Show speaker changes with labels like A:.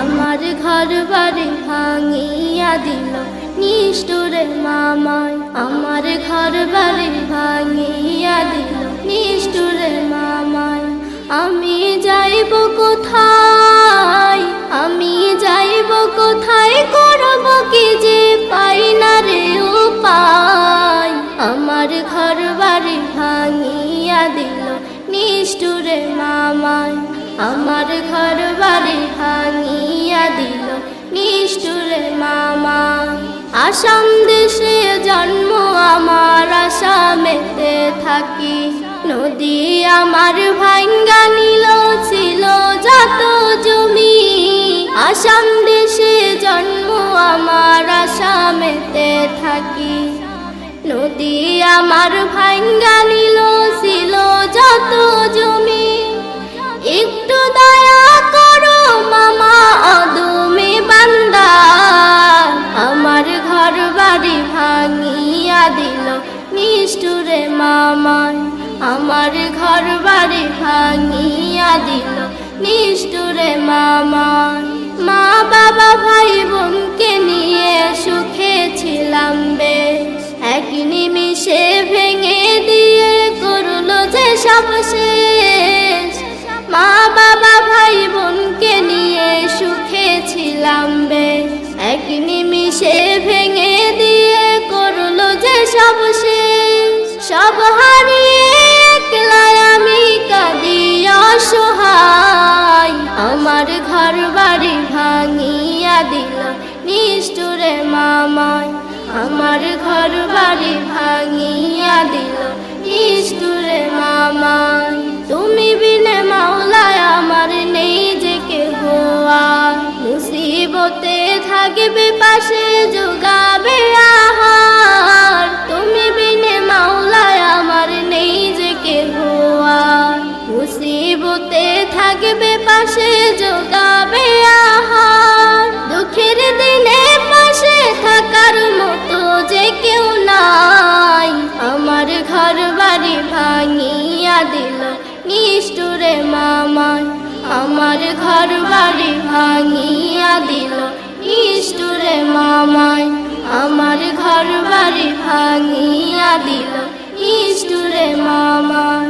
A: আমার ঘর বাড়ি ভাঙিয়া দিল নিষ্ঠুরে মামায় আমার ঘর বাড়ি ভাঙিয়া দিল নিষ্ঠুরে মামাই। আমি যাইব কোথায়? নিষ্ঠুরে মামায় আমার ঘর বাড়ি ভাঙিয়া দিল। নিষ্ঠুরে মামা আসাম দেশে জন্ম, আমার আসামেতে থাকি। নদী আমার ভাঙ্গা নিল ছিল, যত জমি। আসাম দেশে জন্ম, আমার আসামেতে থাকি। নদী আমার ভাঙ্গা মামা ভাঙিয়া দিল নিষ্ঠুরে মামা আমার ঘর বাড়ি ভাঙিয়া দিল নিষ্ঠুরে মামায় যে মা, বাবা, ভাই, বোনকে নিয়ে সুখে ছিলাম বেশ এক নিমিষে ভেঙে দিয়ে করল যে সব শেষ। সব হারিয়ে একলা আমি কাঁদি অসহায়। আমার ঘর বাড়ি ভাঙিয়া দিল নিষ্ঠুরে মামায় আমার ঘর বাড়ি থাকবে পাশে যোগাবে আহার। তুমি বিনে মাওলায় আমার নেই যে কেহ আর। মুসিবতে থাকবে পাশে যোগাবে আহার। দুঃখের দিনে পাশে থাকার মতো যে কেউ নাই। আমার ঘর বাড়ি ভাঙিয়া দিল নিষ্ঠুরে মামায় আমার ঘর বাড়ি ভাঙিয়া দিল নিষ্ঠুরে মামায় আমার ঘর বাড়ি ভাঙিয়া দিল। নিষ্ঠুরে মামায়